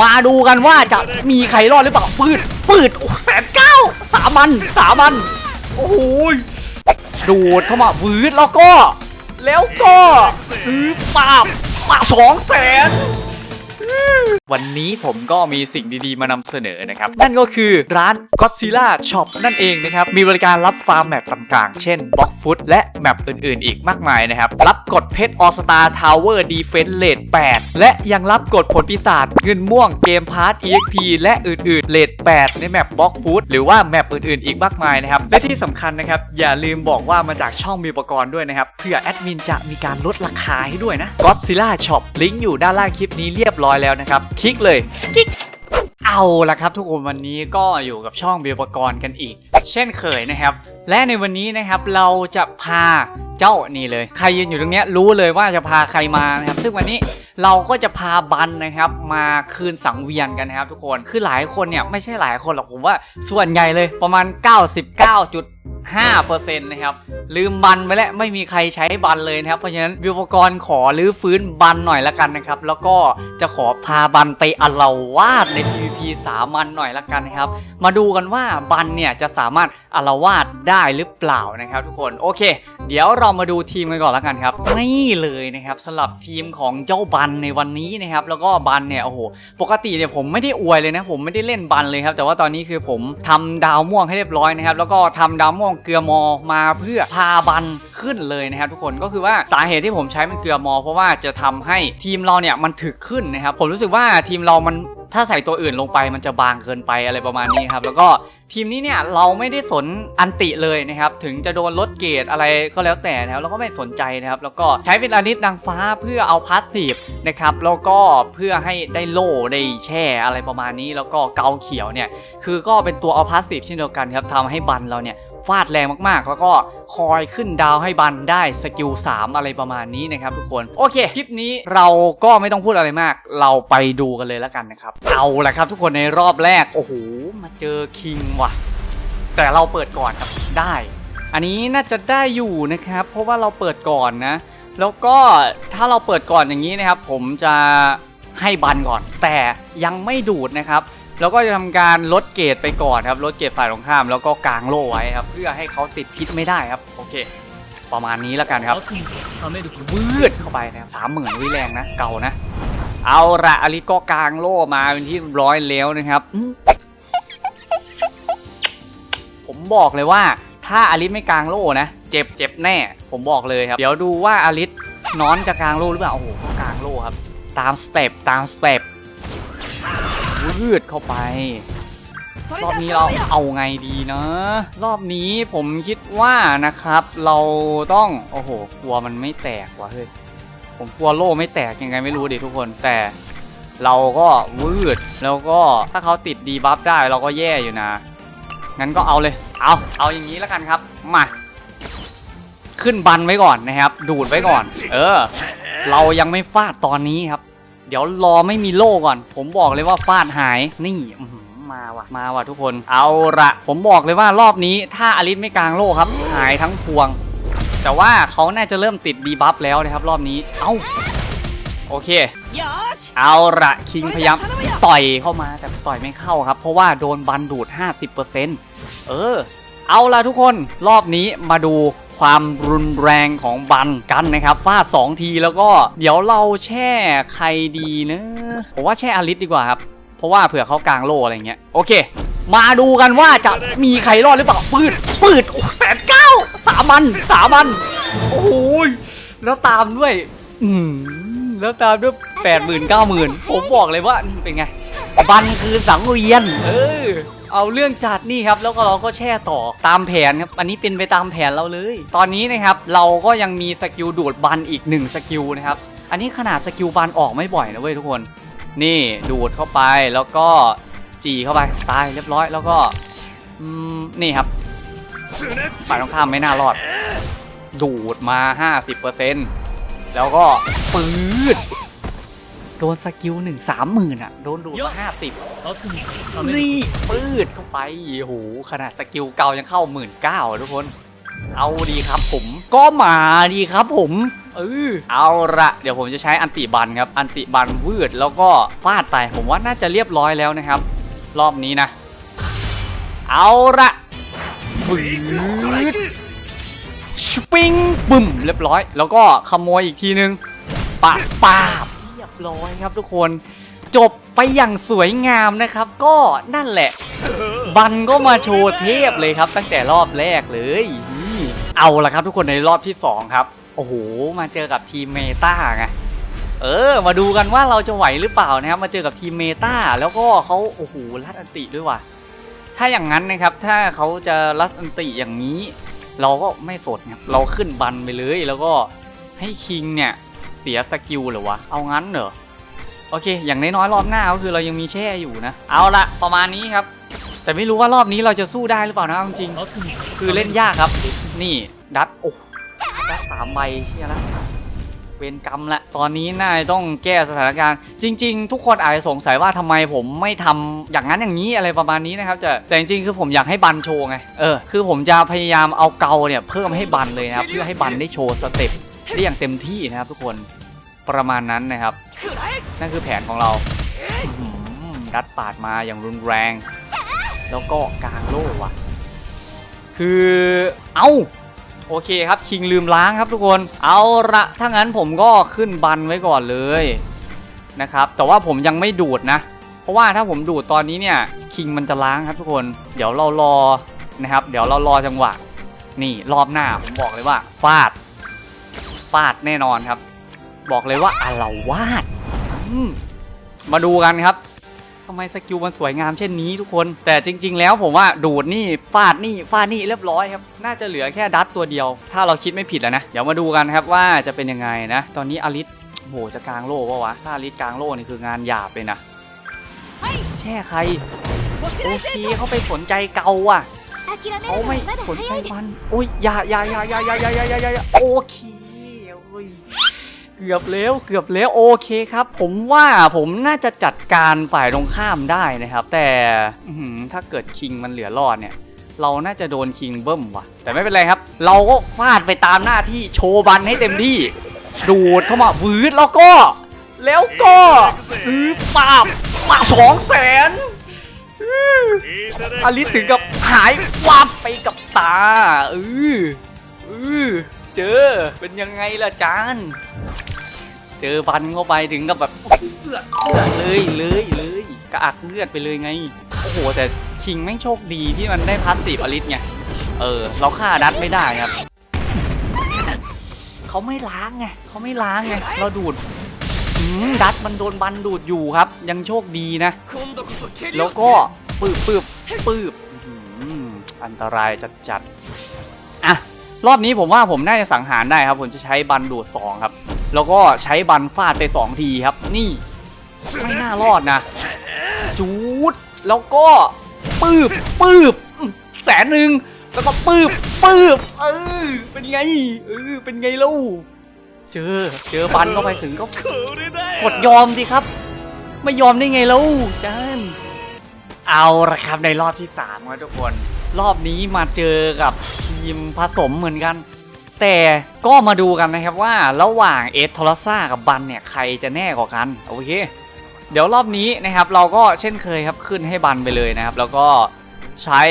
มาดูกันว่าจะมีใครรอดหรือเปล่าปืดปืดโอ้แสนเก้าสามันสามัน โอ้โหดูดเข้ามาวืดแล้วก็ แล้วก็ซื้อปาบปาสองแสน วันนี้ผมก็มีสิ่งดีๆ มานำเสนอนะครับ นั่นก็คือร้าน Godzilla Shop นั่นเองนะครับ มีบริการรับฟาร์มแมปต่างๆ เช่น Block Foot และแมปอื่นๆ อีกมากมายนะครับ รับกดเพชร All Star Tower Defense Rate 8และยังรับกดผลปีศาจเงินม่วงเกมพาร์ท EXP และอื่นๆ Rate 8ในแมป Block Foot หรือว่าแมปอื่นๆ อีกมากมายนะครับ และที่สำคัญนะครับ อย่าลืมบอกว่ามาจากช่องมีอุปกรณ์ด้วยนะครับเพื่อแอดมินจะมีการลดราคาให้ด้วยนะ Godzilla Shop ลิงก์อยู่ด้านล่างคลิปนี้เรียบร้อยแล้วนะครับ คลิกเลยเอาละครับทุกคนวันนี้ก็อยู่กับช่องเบียร์ปกรณ์กันอีก เช่นเคยนะครับ และในวันนี้นะครับเราจะพาเจ้านี่เลย ใครยืนอยู่ตรงเนี้ยรู้เลยว่าจะพาใครมานะครับ ซึ่งวันนี้เราก็จะพาบันนะครับ มาคืนสังเวียนกันนะครับ ทุกคนคือหลายคนเนี่ยไม่ใช่หลายคนหรอกผมว่าส่วนใหญ่เลยประมาณ 5%นะครับ ลืมบันไปแล้วไม่มีใครใช้บันเลยนะครับ เพราะฉะนั้นวิวกรขอรื้อฟื้นบันหน่อยละกันนะครับ แล้วก็จะขอพาบันไปอลาวาดใน PVP สามันหน่อยละกันนะครับ มาดูกันว่าบันเนี่ยจะสามารถอลาวาดได้หรือเปล่านะครับ ทุกคนโอเค เดี๋ยวเรามาดูทีมกันก่อนละกันครับนี่เลยนะครับสำหรับทีมของเจ้าบันในวันนี้นะครับ แล้วก็บันเนี่ยโอ้โหปกติเนี่ยผมไม่ได้อวยเลยนะผมไม่ได้เล่นบันเลยครับแต่ว่าตอนนี้คือผมทำดาวม่วงให้เรียบร้อยนะครับแล้วก็ทำดาวม่วงเกลือมอมาเพื่อพาบันขึ้นเลยนะครับทุกคนก็คือว่าสาเหตุที่ผมใช้เป็นเกลือมอ เพราะว่าจะทำให้ทีมเราเนี่ยมันถึกขึ้นนะครับผมรู้สึกว่าทีมเรามันถ้าใส่ตัวอื่นลงไปมันจะบางเกินไปอะไรประมาณนี้ครับแล้วก็ทีมนี้เนี่ยเราไม่ได้สนอันติเลยนะครับถึงจะโดนลดเกรดอะไรก็แล้วแต่นะครับเราก็ไม่สนใจนะครับแล้วก็ใช้เป็นอานิตนางฟ้าเพื่อเอาพาสซีฟนะครับแล้วก็เพื่อให้ได้โล่ได้แช่อะไรประมาณนี้ แล้วก็เกาเขียวเนี่ยคือก็เป็นตัวเอาพาสซีฟเช่นเดียวกันครับทำให้บันเราเนี่ย ฟาดแรงมากๆ แล้วก็คอยขึ้นดาวให้บันได้สกิล3 อะไรประมาณนี้นะครับทุกคนโอเค คลิปนี้เราก็ไม่ต้องพูดอะไรมาก เราไปดูกันเลยแล้วกันนะครับ เอาละครับทุกคนในรอบแรก โอ้โห มาเจอคิงว่ะ แต่เราเปิดก่อนครับได้ อันนี้น่าจะได้อยู่นะครับ เพราะว่าเราเปิดก่อนนะ แล้วก็ถ้าเราเปิดก่อนอย่างนี้นะครับ ผมจะให้บันก่อน แต่ยังไม่ดูดนะครับ แล้วก็จะทำการลดเกรดไปก่อนครับลดเกรดฝ่ายตรงข้ามแล้วก็กางโล่ไว้ครับ เพื่อให้เขาติดพิษไม่ได้ครับ โอเค ประมาณนี้แล้วกันครับวืดเข้าไปนะครับสามหมื่นวิแรงนะ เก่านะ เอาละอลิสก็กางโล่มาเป็นที่ร้อยแล้วนะครับ ผมบอกเลยว่าถ้าอลิสไม่กางโล่นะ เจ็บเจ็บแน่ ผมบอกเลยครับ เดี๋ยวดูว่าอลิสน้อนจะกางโล่หรือเปล่าโอ้โหเขากางโล่ครับ ตามสเต็ปตามสเต็ป วืดเข้าไป รอบนี้เราเอาไงดีเนะรอบนี้ผมคิดว่านะครับ เราต้องโอ้โหกลัวมันไม่แตกว่ะเฮ้ยผมกลัวโล่ไม่แตกยังไงไม่รู้ดิทุกคนแต่เราก็วืดแล้วก็ถ้าเขาติดดีบัฟได้เราก็แย่อยู่นะงั้นก็เอาเลย เอาเอาอย่างนี้แล้วกันครับมาขึ้นบันไว้ก่อนนะครับ ดูดไว้ก่อน เออ เรายังไม่ฟาดตอนนี้ครับ เดี๋ยวรอไม่มีโล่ก่อน ผมบอกเลยว่าฟาดหายนี่มาว่ะมาว่ะทุกคนเอาละผมบอกเลยว่ารอบนี้ถ้าอลิสไม่กลางโล่ครับ หายทั้งพวง แต่ว่าเขาน่าจะเริ่มติดดีบัฟแล้วนะครับรอบนี้เอ้าโอเค เอาละคิงพยายามต่อยเข้ามาแต่ต่อยไม่เข้าครับ เพราะว่าโดนบันดูด 50%เออ เอาละทุกคนรอบนี้มาดู ความรุนแรงของบันกันนะครับฟาด2ทีแล้วก็เดี๋ยวเราแช่ใครดีนะผมว่าแช่อลิสดีกว่าครับ เพราะว่าเผื่อเขากลางโลอะไรเงี้ยโอเค มาดูกันว่าจะมีใครรอดหรือเปล่าปืดปืดแสนเก้าสามันสามันโอ้โหแล้วตามด้วย อืมแล้วตามด้วยแปดหมื่นเก้าหมื่นผมบอกเลยว่านี่เป็นไงบันคือสังเวียน เออ เอาเรื่องจัดนี่ครับแล้วก็เราก็แช่ต่อตามแผนครับอันนี้เป็นไปตามแผนเราเลย ตอนนี้นะครับเราก็ยังมีสกิลดูดบันอีกหนึ่งสกิลนะครับอันนี้ขนาดสกิลบันออกไม่บ่อยนะเว้ยทุกคน นี่ดูดเข้าไปแล้วก็จีเข้าไปตายเรียบร้อยแล้วก็นี่ครับฝ่ายตรงข้ามไม่น่ารอด ดูดมา 50%แล้วก็ปืด โดนสกิลหนึ่งสามหมื่นอะ โดนดูดมาห้าสิบนี่ปืดเข้าไปโอ้โหขนาดสกิลเก่ายังเข้าหมื่นเก้าทุกคน เอาดีครับผมก็มาดีครับผม เออเอาละเดี๋ยวผมจะใช้อันติบันครับ อันติบันวืดแล้วก็ฟาดไปผมว่าน่าจะเรียบร้อยแล้วนะครับ รอบนี้นะ เอาละวืดชปิงบึ้มเรียบร้อย แล้วก็ขโมยอีกทีนึงปะปาบเร้อยครับทุกคนจบไปอย่างสวยงามนะครับ ก็นั่นแหละ บันก็มาโชว์เทพเลยครับ ตั้งแต่รอบแรกเลยเอาละครับทุกคนในรอบที่สองครับ โอ้โห มาเจอกับทีมเมตาไงเออ มาดูกันว่าเราจะไหวหรือเปล่านะครับ มาเจอกับทีมเมตาแล้วก็เขาโอ้โหรัดอันติด้วยว่ะถ้าอย่างนั้นนะครับ ถ้าเขาจะรัดอันติอย่างนี้ เราก็ไม่สดครับเราขึ้นบันไปเลยแล้วก็ให้คิงเนี่ย สียสกิลหรือวะ เอางั้นเหรอ โอเค อย่างน้อยๆรอบหน้าก็คือเรายังมีแช่อยู่นะ เอาละประมาณนี้ครับ แต่ไม่รู้ว่ารอบนี้เราจะสู้ได้หรือเปล่านะเอาจริงๆคือเล่นยากครับ นี่ดัดโอ้ดัดสามใบเชียแล้วเวรกรรมละ ตอนนี้น่าจะต้องแก้สถานการณ์ จริง ๆ ทุกคนอาจจะสงสัยว่าทำไมผมไม่ทำอย่างนั้นอย่างนี้อะไรประมาณนี้นะครับแต่แต่จริงๆคือผมอยากให้บันโชว์ไง เออ คือผมจะพยายามเอาเกาเนี่ยเพิ่มให้บันเลยนะครับ เพื่อให้บันได้โชว์สเต็ป ได้อย่างเต็มที่นะครับทุกคนประมาณนั้นนะครับ นั่นคือแผนของเราดัดปาดมาอย่างรุนแรง แล้วก็กลางโล่ว่ะ คือเอา้าโอเคครับคิงลืมล้างครับทุกคน เอาละถ้างั้นผมก็ขึ้นบันไว้ก่อนเลยนะครับ แต่ว่าผมยังไม่ดูดนะ เพราะว่าถ้าผมดูดตอนนี้เนี่ยคิงมันจะล้างครับทุกคน เดี๋ยวเรารอนะครับ เดี๋ยวเรารอจังหวะ นี่รอบหน้าผมบอกเลยว่าฟาด ฟาดแน่นอนครับ บอกเลยว่าอารวาดมาดูกันครับทำไมสกิลมันสวยงามเช่นนี้ทุกคน แต่จริง ๆ แล้วผมว่าดูดนี่ฟาดนี่ฟาดนี่เรียบร้อยครับ น่าจะเหลือแค่ดัตตัวเดียว ถ้าเราคิดไม่ผิดแล้วนะ เดี๋ยวมาดูกันครับว่าจะเป็นยังไงนะ ตอนนี้อลิสโหจะกลางโล่ปะวะ ถ้าอลิสกลางโล่นี่คืองานหยาบเลยนะ แช่ใคร โอเคเขาไปสนใจเกาอะเขาไม่สนใจมันโอ้ยอย่าอย่าอย่าอย่าอย่าอย่าอย่าโอเค ยเกือบแล้วเกือบแล้วโอเคครับ ผมว่าผมน่าจะจัดการฝ่ายตรงข้ามได้นะครับ แต่ถ้าเกิดคิงมันเหลือรอดเนี่ย เราน่าจะโดนคิงเบิ้มว่ะ แต่ไม่เป็นไรครับ เราก็ฟาดไปตามหน้าที่โชว์บันให้เต็มที่ ดูดเข้ามาวืดแล้วก็ แล้วก็ซื้อปาบมาสองแสนอลิสถึงกับหายวับไปกับตาเออเออ เจอ เป็นยังไงล่ะจาน เจอฟันเข้าไปถึงกับแบบเลือดเลือดเลยเลยเลยกระอักเลือดไปเลยไง โอ้โห แต่คิงแม่งโชคดีที่มันได้พาสติฟอลิสไง เออ เราฆ่าดัดไม่ได้ครับ เขาไม่ล้างไงเขาไม่ล้างไง เราดูดอืมดัดมันโดนบันดูดอยู่ครับ ยังโชคดีนะ แล้วก็ปืบปืบปืบอันตรายจัดจัดอะ รอบนี้ผมว่าผมน่าจะสังหารได้ครับ ผมจะใช้บันดูดสองครับ แล้วก็ใช้บันฟาดไปสองทีครับ นี่ไม่น่ารอดนะ จูดแล้วก็ปืบปืบแสนหนึ่งแล้วก็ปืบปืบเออเป็นไงเออเป็นไงลูกเจอเจอบันเข้าไปถึงก็กดยอมสิครับ ไม่ยอมได้ไงลูกจานเอาละครับในรอบที่3ครับทุกคน รอบนี้มาเจอกับทีมผสมเหมือนกัน แต่ก็มาดูกันนะครับว่าระหว่างเอสทอร์ซ่ากับบันเนี่ยใครจะแน่กว่ากันโอเค เดี๋ยวรอบนี้นะครับเราก็เช่นเคยครับขึ้นให้บันไปเลยนะครับ แล้วก็ใช้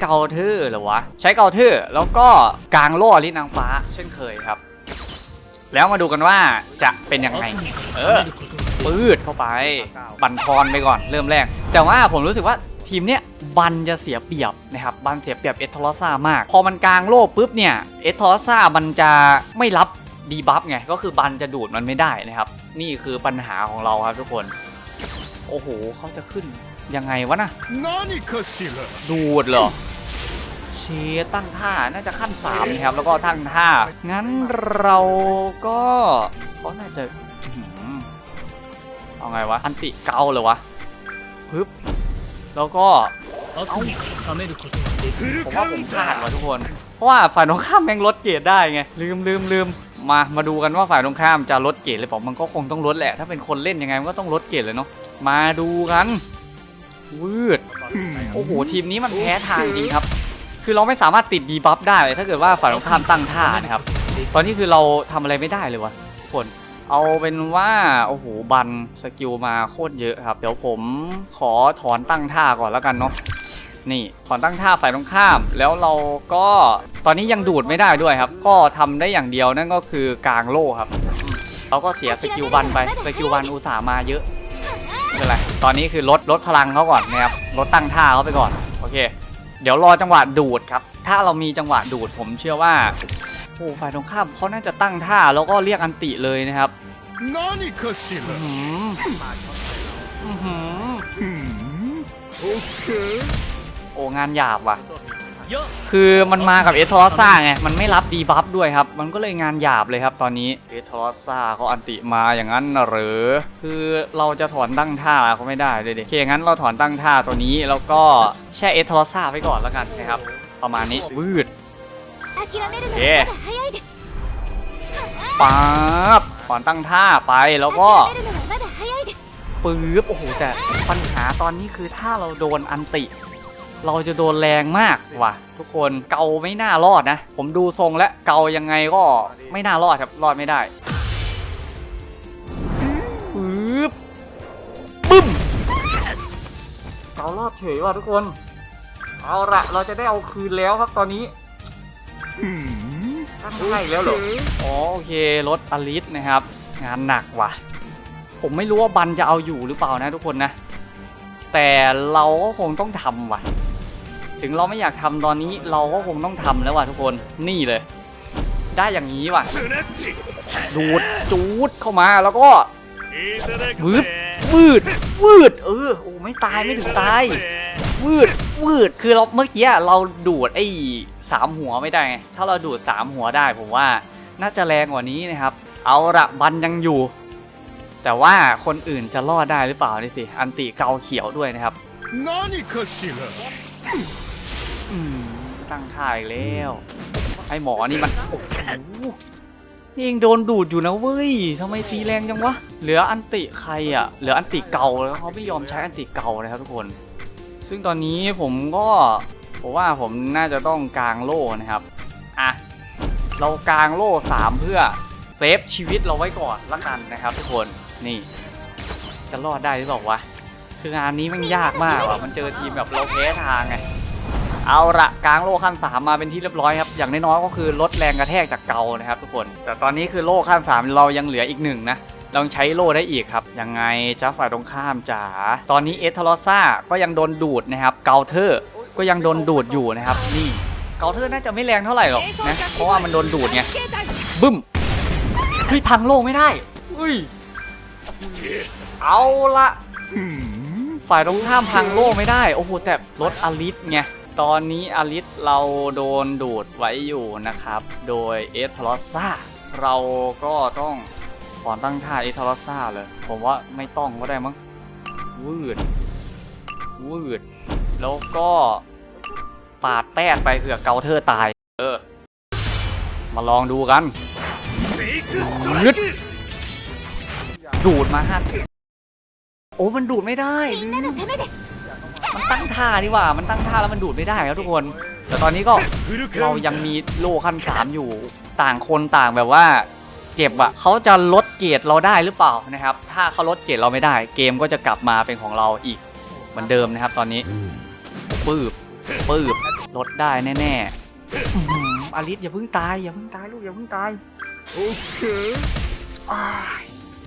เกาทื่อหรือวะใช้เกาทื่อแล้วก็กลางโล่ลิ้นนางฟ้า เช่นเคยครับ แล้วมาดูกันว่าจะเป็นยังไงเออปืดเข้าไป บันทอนไปก่อนเริ่มแรก แต่ว่าผมรู้สึกว่า ทีมเนี้ยบันจะเสียเปรียบนะครับบันเสียเปรียบเอทอลซ่ามาก พอมันกลางโลกปุ๊บเนี่ยเอทอลซ่ามันจะไม่รับดีบัฟไงก็คือบันจะดูดมันไม่ได้นะครับ นี่คือปัญหาของเราครับทุกคน โอ้โหเขาจะขึ้นยังไงวะนะดูดเหรอเชตั้งท่าน่าจะขั้น3นะครับแล้วก็ตั้งท่า งั้นเราก็เขาน่าจะเอาไงวะ อันติเกาเลยวะปึ๊บ แล้วก็ผมว่าผมพลาดว่ะทุกคน เพราะว่าฝ่ายตรงข้ามแม่งลดเกรดได้ไง ลืมลืมลืมมา มาดูกันว่าฝ่ายตรงข้ามจะลดเกียรเลยผมมันก็คงต้องลดแหละ ถ้าเป็นคนเล่นยังไงมันก็ต้องลดเกรดเลยเนาะ มาดูกัน วืด โอ้โห ทีมนี้มันแพ้ทางจริงครับ คือเราไม่สามารถติดดีบัฟได้เลยถ้าเกิดว่าฝ่ายตรงข้ามตั้งท่านะครับ ตอนนี้คือเราทำอะไรไม่ได้เลยวะทุกคน เอาเป็นว่าโอ้โหบันสกิลมาโคตรเยอะครับ เดี๋ยวผมขอถอนตั้งท่าก่อนแล้วกันเนาะนี่ถอนตั้งท่าฝ่ายตรงข้าม แล้วเราก็ตอนนี้ยังดูดไม่ได้ด้วยครับ ก็ทำได้อย่างเดียวนั่นก็คือกลางโล่ครับเราก็เสียสกิลบันไปสกิลบันอุตส่าห์มาเยอะไม่เป็นไรตอนนี้คือลดลดพลังเขาก่อนนะครับลดตั้งท่าเขาไปก่อนโอเค เดี๋ยวรอจังหวะดูดครับ ถ้าเรามีจังหวะดูดผมเชื่อว่า โอ้ฝ่ายตรงข้ามเขาน่าจะตั้งท่าแล้วก็เรียกอันติเลยนะครับอืมอืมโอ้งานหยาบว่ะ คือมันมากับเอทอสซ่าไง มันไม่รับดีบัฟด้วยครับ มันก็เลยงานหยาบเลยครับตอนนี้เอทอสซ่าเขาอันติมาอย่างนั้นหรือคือเราจะถอนตั้งท่าเขาไม่ได้เลยเด็กโอเคงั้นเราถอนตั้งท่าตัวนี้แล้วก็แช่เอทอสซ่าไว้ก่อนแล้วกันนะครับ ประมาณนี้วืด โอเคป๊าบก่อนตั้งท่าไปแล้วก็ปื๊บโอ้โหแต่ปัญหาตอนนี้คือถ้าเราโดนอันติ เราจะโดนแรงมากว่ะ ทุกคนเกาไม่น่ารอดนะ ผมดูทรงและเกายังไงก็ไม่น่ารอดครับรอดไม่ได้ปื๊บบึ้มเการอดเฉยว่ะทุกคน เอาละเราจะได้เอาคืนแล้วครับตอนนี้ ตั้แล้วหรอโอเครถอลิสนะครับ งานหนักว่ะ ผมไม่รู้ว่าบันจะเอาอยู่หรือเปล่านะทุกคนนะ แต่เราก็คงต้องทำว่ะ ถึงเราไม่อยากทำตอนนี้เราก็คงต้องทำแล้วว่ะทุกคนนี่เลย ได้อย่างนี้ว่ะ ดูดจูดเข้ามาแล้วก็วืดวืดวืดเออโอ้ไม่ตายไม่ถึงตายวืดวืดคือเราเมื่อกี้เราดูดไอ สามหัวไม่ได้ถ้าเราดูดสามหัวได้ผมว่าน่าจะแรงกว่านี้นะครับ เอาระบันยังอยู่ แต่ว่าคนอื่นจะรอดได้หรือเปล่านี่สิ อันติเกาเขียวด้วยนะครับตั้งท่าอีกแล้ว ไอหมอนี่มันโอ้โหนี่เองโดนดูดอยู่นะเว้ยทำไมตีแรงจังวะ เหลืออันติใครอะเหลืออันติเก่าแล้วเขาไม่ยอมใช้อันติเก่านะครับทุกคน ซึ่งตอนนี้ผมก็ ผมว่าผมน่าจะต้องกางโล่นะครับ อะ เรากางโล่สามเพื่อเซฟชีวิตเราไว้ก่อนละกันนะครับ ทุกคน นี่ จะรอดได้หรือเปล่าวะ คืองานนี้มันยากมากว่ะ มันเจอทีมแบบเราแพ้ทางไง เอาละกลางโล่ขั้นสามมาเป็นที่เรียบร้อยครับ อย่างน้อยๆก็คือลดแรงกระแทกจากเกานะครับ ทุกคน แต่ตอนนี้คือโล่ขั้นสามเรายังเหลืออีกหนึ่งนะลองใช้โล่ได้อีกครับ ยังไงจ้าฝ่ายตรงข้ามจ๋า ตอนนี้เอสทอซ่าก็ยังโดนดูดนะครับ เกาเทอร์ ก็ยังโดนดูดอยู่นะครับ นี่เกาเทอร์น่าจะไม่แรงเท่าไหร่หรอกนะ เพราะว่ามันโดนดูดไง บึ้มเฮ้ยพังโล่ไม่ได้อุ้ย เอาละฝ่ายตรงข้ามพังโล่ไม่ได้ โอ้โห แต่รถอลิสไง ตอนนี้อลิสเราโดนดูดไว้อยู่นะครับ โดยเอสทอร์ซ่าเราก็ต้องขอตั้งท่าเอสทอร์ซ่าเลย ผมว่าไม่ต้องก็ได้มั้งวืดวืดแล้วก็ ปาดแป้งไปเผื่อเกาเธอตาย เออ มาลองดูกันยึดดูดมาฮะโอ้มันดูดไม่ได้ มันตั้งท่านี่ว่า มันตั้งท่าแล้วมันดูดไม่ได้ครับทุกคน แต่ตอนนี้ก็เรายังมีโลขั้นสามอยู่ ต่างคนต่างแบบว่าเจ็บอะเขาจะลดเกรดเราได้หรือเปล่านะครับ ถ้าเขาลดเกรดเราไม่ได้ เกมก็จะกลับมาเป็นของเราอีกเหมือนเดิมนะครับ ตอนนี้ปื๊บ ปืบลดได้แน่ๆอาริสอย่าเพิ่งตายอย่าเพิ่งตายลูกอย่าเพิ่งตายโอเค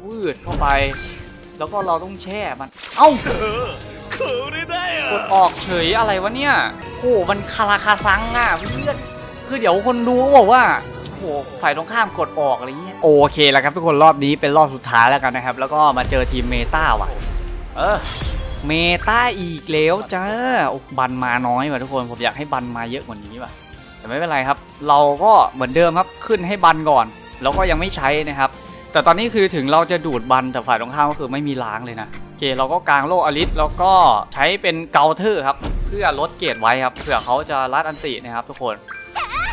วืดเข้าไป แล้วก็เราต้องแช่มัน เอ้ากดออกเฉยอะไรวะเนี่ยโอ้มันคาราคาซังอะเพื่อนคือเดี๋ยวคนดูบอกว่าโอ้ฝ่ายตรงข้ามกดออกอะไรเงี้ยโอเคแล้วครับทุกคนรอบนี้เป็นรอบสุดท้ายแล้วกันนะครับ แล้วก็มาเจอทีมเมตาว่ะ เออ เมตาอีกแล้วจ้าบันมาน้อยว่ะทุกคนผมอยากให้บันมาเยอะกว่านี้ว่ะ แต่ไม่เป็นไรครับ เราก็เหมือนเดิมครับขึ้นให้บันก่อน แล้วก็ยังไม่ใช้นะครับ แต่ตอนนี้คือถึงเราจะดูดบันแต่ฝ่ายตรงข้ามก็คือไม่มีล้างเลยนะโอเคเราก็กางโลกอลิสแล้วก็ใช้เป็นเกาเทอร์ครับ เพื่อลดเกรดไว้ครับเผื่อเขาจะรัดอันตินะครับ ทุกคน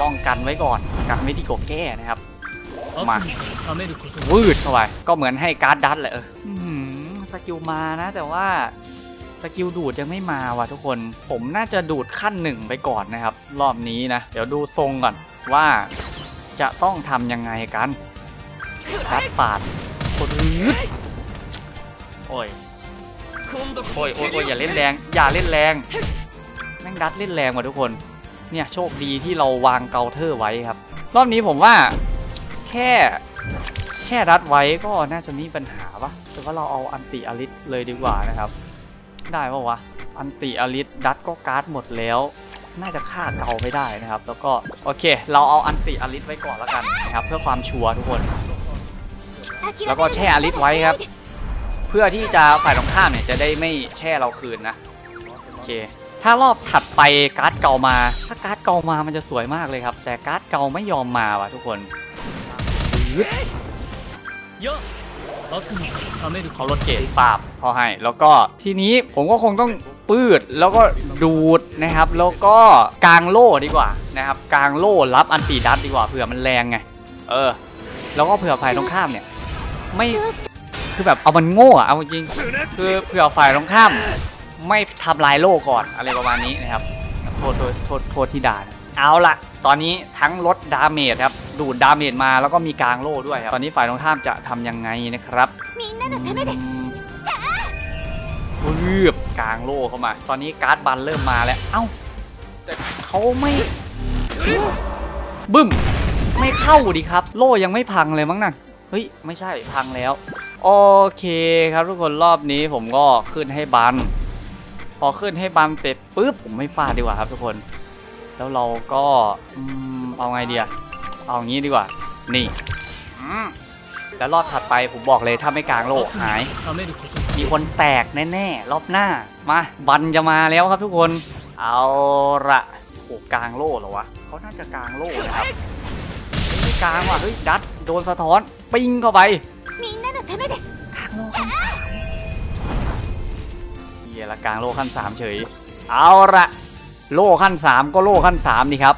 ป้องกันไว้ก่อนกันไม่ดีกว่าแก้นะครับมาวืดเข้าไปก็เหมือนให้การ์ดดัตแหละสกิลมานะ แต่ว่า สกิลดูดยังไม่มาว่ะทุกคน ผมน่าจะดูดขั้นหนึ่งไปก่อนนะครับ รอบนี้นะ เดี๋ยวดูทรงก่อนว่าจะต้องทำยังไงกันดัดปาดกดรืดโอ้ยโอ้ยโอ้ยโอ้ยอย่าเล่นแรง อย่าเล่นแรงแม่งดัดเล่นแรงว่ะทุกคน เนี่ยโชคดีที่เราวางเกาเทอร์ไว้ครับ รอบนี้ผมว่าแค่แค่ดัดไว้ก็น่าจะมีปัญหาปะแต่ว่าเราเอาอันติอลิสเลยดีกว่านะครับ ได้ปะวะ อันติอลิสดัตก็การ์ดหมดแล้ว น่าจะฆ่าเกาไม่ได้นะครับ แล้วก็โอเค เราเอาอันติอลิสไว้ก่อนแล้วกันนะครับ เพื่อความชัวร์ทุกคน แล้วก็แช่อลิสไว้ครับ เพื่อที่จะฝ่ายตรงข้ามเนี่ยจะได้ไม่แช่เราคืนนะ โอเค ถ้ารอบถัดไปการ์ดเก่ามา ถ้าการ์ดเก่ามามันจะสวยมากเลยครับ แต่การ์ดเก่าไม่ยอมมาว่ะทุกคนเยอะ เขาลดเกรดปราบพอให้ แล้วก็ทีนี้ผมก็คงต้องปืดแล้วก็ดูดนะครับ แล้วก็กางโล่ดีกว่านะครับกางโล่รับอันตีดัดดีกว่าเผื่อมันแรงไง เออ แล้วก็เผื่อฝ่ายตรงข้ามเนี่ย ไม่คือแบบเอามันโง่อะเอาจริงคือเผื่อฝ่ายตรงข้าม ไม่ทำลายโล่ก่อนอะไรประมาณนี้นะครับ โทษโทษโทษโทษที่ด่าเอาละ ตอนนี้ทั้งลดดาเมจครับดูดดาเมจมาแล้วก็มีกลางโล่ด้วยครับตอนนี้ฝ่ายตรงข้ามจะทำยังไงนะครับเรือบกลางโล่เข้ามา ตอนนี้การ์ดบันเริ่มมาแล้ว เอ้า แต่เขาไม่บึ้ม ไม่เข้าดีครับ โล่ยังไม่พังเลยมั้งนะเฮ้ย ไม่ใช่พังแล้ว โอเคครับทุกคนรอบนี้ผมก็ขึ้นให้บัน พอขึ้นให้บันเสร็จปุ๊บผมไม่ฟาดดีกว่าครับทุกคน แล้วเราก็เอาไงเดียเอางี้ดีกว่า นี่แล้วรอบถัดไปผมบอกเลยถ้าไม่กลางโลกหาย มีคนแตกแน่ๆ รอบหน้า มาบันจะมาแล้วครับทุกคน เอาละโอ้กลางโลกเหรอวะเขาน่าจะกลางโลกนะครับไม่กลางว่ะเฮ้ยดัดโดนสะท้อน ปิ้งเข้าไปมีนั่นแหละเกลางโลครับเยละกลางโลกขั้นสามเฉย เอาละ โล่ขั้นสามก็โล่ขั้นสามดีครับ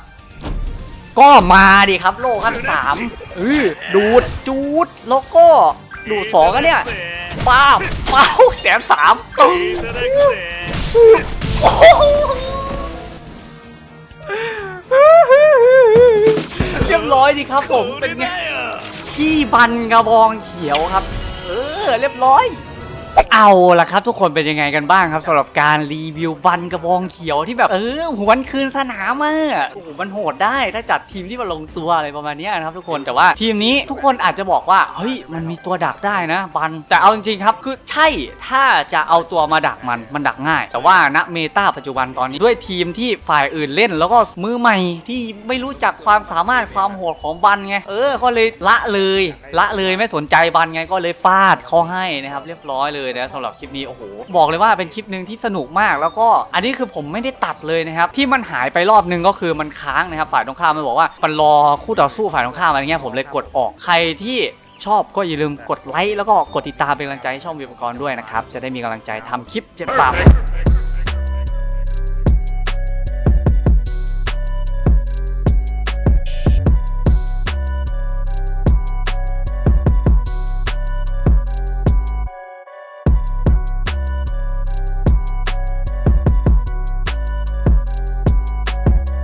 ก็มาดิครับ โล่ขั้นสามเออดูดจูดแล้วก็ดูดสองกันเนี่ยป้าบเป้าแสนสามตึ้งโอ้โหเรียบร้อยดีครับผมเป็นไงพี่บันกระบองเขียวครับ เออ เรียบร้อย เอาละครับ ทุกคนเป็นยังไงกันบ้างครับสำหรับการรีวิวบันกระบองเขียวที่แบบเออหวนคืนสนามอะโอ้โหมันโหดได้ถ้าจัดทีมที่มาลงตัวอะไรประมาณนี้นะครับ ทุกคนแต่ว่าทีมนี้ทุกคนอาจจะบอกว่าเฮ้ยมันมีตัวดักได้นะบันแต่เอาจริงๆครับคือใช่ถ้าจะเอาตัวมาดักมันมันดักง่าย แต่ว่าณเมตาปัจจุบันตอนนี้ด้วยทีมที่ฝ่ายอื่นเล่น แล้วก็มือใหม่ที่ไม่รู้จักความสามารถความโหดของบันไงเออก็เลยละเลย ละเลยไม่สนใจบันไงก็เลยฟาดเขาให้นะครับ เรียบร้อยเลยนะสำหรับคลิปนี้โอ้โหบอกเลยว่าเป็นคลิปหนึ่งที่สนุกมาก แล้วก็อันนี้คือผมไม่ได้ตัดเลยนะครับที่มันหายไปรอบนึงก็คือมันค้างนะครับฝ่ายตรงข้ามมันบอกว่ามันรอคู่ต่อสู้ฝ่ายตรงข้ามอะไรเงี้ยผมเลยกดออกใครที่ชอบก็อย่าลืมกดไลค์แล้วก็กดติดตามเป็นกำลังใจให้ช่องวิวกรด้วยนะครับจะได้มีกำลังใจทำคลิปเจ็บปาก